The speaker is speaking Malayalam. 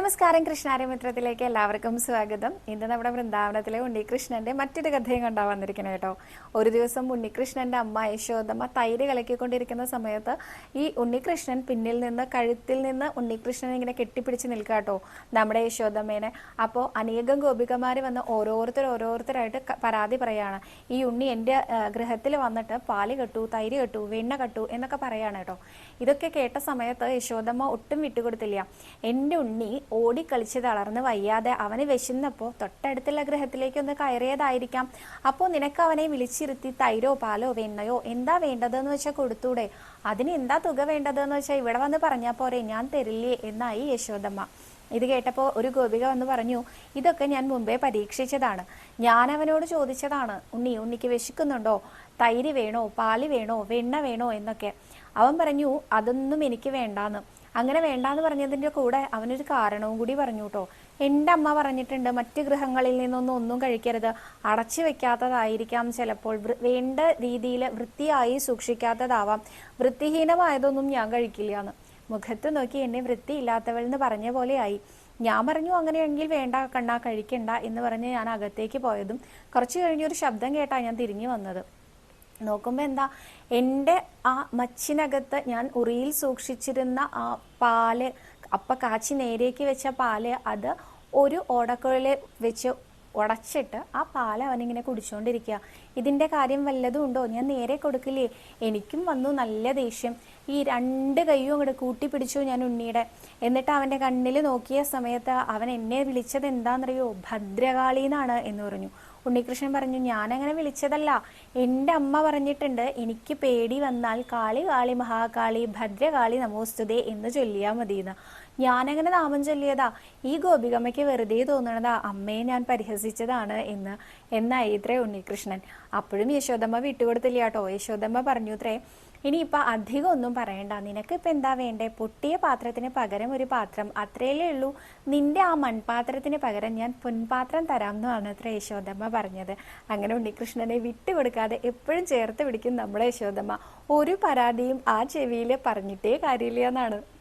നമസ്കാരം കൃഷ്ണാരമിത്രത്തിലേക്ക് എല്ലാവർക്കും സ്വാഗതം. ഇന്ന് നമ്മുടെ വൃന്ദാവനത്തിലെ ഉണ്ണികൃഷ്ണന്റെ മറ്റൊരു കഥയും കണ്ടാ വന്നിരിക്കുന്നത് കേട്ടോ. ഒരു ദിവസം ഉണ്ണികൃഷ്ണന്റെ അമ്മ യശോദമ്മ തൈര് കലക്കിക്കൊണ്ടിരിക്കുന്ന സമയത്ത് ഈ ഉണ്ണികൃഷ്ണൻ പിന്നിൽ നിന്ന് കഴുത്തിൽ നിന്ന് ഉണ്ണികൃഷ്ണൻ ഇങ്ങനെ കെട്ടിപ്പിടിച്ച് നിൽക്കുക കേട്ടോ നമ്മുടെ യശോദമ്മേനെ. അപ്പോൾ അനേകം ഗോപികമാര് വന്ന് ഓരോരുത്തർ ഓരോരുത്തരായിട്ട് പരാതി പറയാണ്. ഈ ഉണ്ണി എന്റെ ഗൃഹത്തിൽ വന്നിട്ട് പാൽ കെട്ടു തൈര് കെട്ടു വെണ്ണ കെട്ടു എന്നൊക്കെ പറയാണ് കേട്ടോ. ഇതൊക്കെ കേട്ട സമയത്ത് യശോദമ്മ ഒട്ടും വിട്ടുകൊടുത്തില്ല. എന്റെ ഉണ്ണി ഓടിക്കളിച്ച് തളർന്ന് വയ്യാതെ അവന് വിശന്നപ്പോൾ തൊട്ടടുത്തുള്ള ഗ്രഹത്തിലേക്ക് ഒന്ന് കയറിയതായിരിക്കാം. അപ്പോൾ നിനക്ക് അവനെ വിളിച്ചിരുത്തി തൈരോ പാലോ വെണ്ണയോ എന്താ വേണ്ടതെന്ന് വെച്ചാൽ കൊടുത്തൂടെ? അതിന് എന്താ തുക വേണ്ടതെന്ന് വെച്ചാൽ ഇവിടെ വന്ന് പറഞ്ഞാൽ പോരെ ഞാൻ തരില്ലേ? എന്നായി യശോദമ്മ. ഇത് കേട്ടപ്പോൾ ഒരു ഗോപിക വന്ന് പറഞ്ഞു ഇതൊക്കെ ഞാൻ മുമ്പേ പരീക്ഷിച്ചതാണ്. ഞാൻ അവനോട് ചോദിച്ചതാണ് ഉണ്ണി ഉണ്ണിക്ക് വിശക്കുന്നുണ്ടോ? തൈര് വേണോ? പാൽ വേണോ? വെണ്ണ വേണോ? എന്നൊക്കെ. അവൻ പറഞ്ഞു അതൊന്നും എനിക്ക് വേണ്ടാന്ന്. അങ്ങനെ വേണ്ടാന്ന് പറഞ്ഞതിന്റെ കൂടെ അവനൊരു കാരണവും കൂടി പറഞ്ഞു കേട്ടോ എന്റെ അമ്മ പറഞ്ഞിട്ടുണ്ട് മറ്റ് ഗൃഹങ്ങളിൽ നിന്നൊന്നും ഒന്നും കഴിക്കരുത്. അടച്ചു വെക്കാത്തതായിരിക്കാം ചിലപ്പോൾ. വേണ്ട രീതിയിൽ വൃത്തിയായി സൂക്ഷിക്കാത്തതാവാം. വൃത്തിഹീനമായതൊന്നും ഞാൻ കഴിക്കില്ല എന്ന് മുഖത്ത് നോക്കി എന്നെ വൃത്തിയില്ലാത്തവൾ എന്ന് പറഞ്ഞ പോലെയായി. ഞാൻ പറഞ്ഞു അങ്ങനെയെങ്കിൽ വേണ്ട കണ്ണാ കഴിക്കണ്ട എന്ന് പറഞ്ഞ് ഞാൻ അകത്തേക്ക് പോയതും കുറച്ചു കഴിഞ്ഞൊരു ശബ്ദം കേട്ടാ ഞാൻ തിരിഞ്ഞു വന്നത്. നോക്കുമ്പോൾ എന്താ എന്റെ ആ മച്ചിനകത്ത് ഞാൻ ഉറിയിൽ സൂക്ഷിച്ചിരുന്ന ആ പാൽ അപ്പ കാച്ചി നേരേക്ക് വെച്ച പാൽ അത് ഒരു ഓടക്കുഴലിൽ വെച്ച് ഉടച്ചിട്ട് ആ പാൽ അവനിങ്ങനെ കുടിച്ചുകൊണ്ടിരിക്കുക ഇതിന്റെ കാര്യം വല്ലതും ഉണ്ടോ? ഞാൻ നേരെ കൊടുക്കില്ലേ? എനിക്കും വന്നു നല്ല ദേഷ്യം. ഈ രണ്ട് കൈയും അങ്ങോട്ട് കൂട്ടിപ്പിടിച്ചു ഞാൻ ഉണ്ണിയുടെ. എന്നിട്ട് അവന്റെ കണ്ണിൽ നോക്കിയ സമയത്ത് അവൻ എന്നെ വിളിച്ചത് എന്താണെന്നറിയോ ഭദ്രകാളി എന്നാണ് എന്ന് പറഞ്ഞു. ഉണ്ണികൃഷ്ണൻ പറഞ്ഞു ഞാനങ്ങനെ വിളിച്ചതല്ല. എന്റെ അമ്മ പറഞ്ഞിട്ടുണ്ട് എനിക്ക് പേടി വന്നാൽ കാളി കാളി മഹാകാളി ഭദ്രകാളി നമോസ്തുതേ എന്ന് ചൊല്ലിയാൽ മതിയെന്ന്. ഞാനങ്ങനെ നാമം ചൊല്ലിയതാ. ഈ ഗോപികമ്മയ്ക്ക് വെറുതെ തോന്നണതാ. അമ്മയെ ഞാൻ പരിഹസിച്ചതാണ് എന്ന്. എന്നായി ഇത്രേ ഉണ്ണികൃഷ്ണൻ. അപ്പോഴും യശോദമ്മ വിട്ടുകൊടുത്തില്ല കേട്ടോ. യശോദമ്മ പറഞ്ഞു ഇത്രേ ഇനിയിപ്പൊ അധികം ഒന്നും പറയണ്ട. നിനക്ക് ഇപ്പൊ എന്താ വേണ്ടേ? പൊട്ടിയ പാത്രത്തിന് പകരം ഒരു പാത്രം. അത്രയല്ലേ ഉള്ളൂ. നിന്റെ ആ മൺപാത്രത്തിന് പകരം ഞാൻ പൊൻപാത്രം തരാം എന്നാണ് അത്ര യശോദമ്മ പറഞ്ഞത്. അങ്ങനെ ഉണ്ണികൃഷ്ണനെ വിട്ടുകൊടുക്കാതെ എപ്പോഴും ചേർത്ത് പിടിക്കും നമ്മുടെ യശോദമ്മ. ഒരു പരാതിയും ആ ചെവിയിൽ പറഞ്ഞിട്ടേ കാര്യമില്ല എന്നാണ്.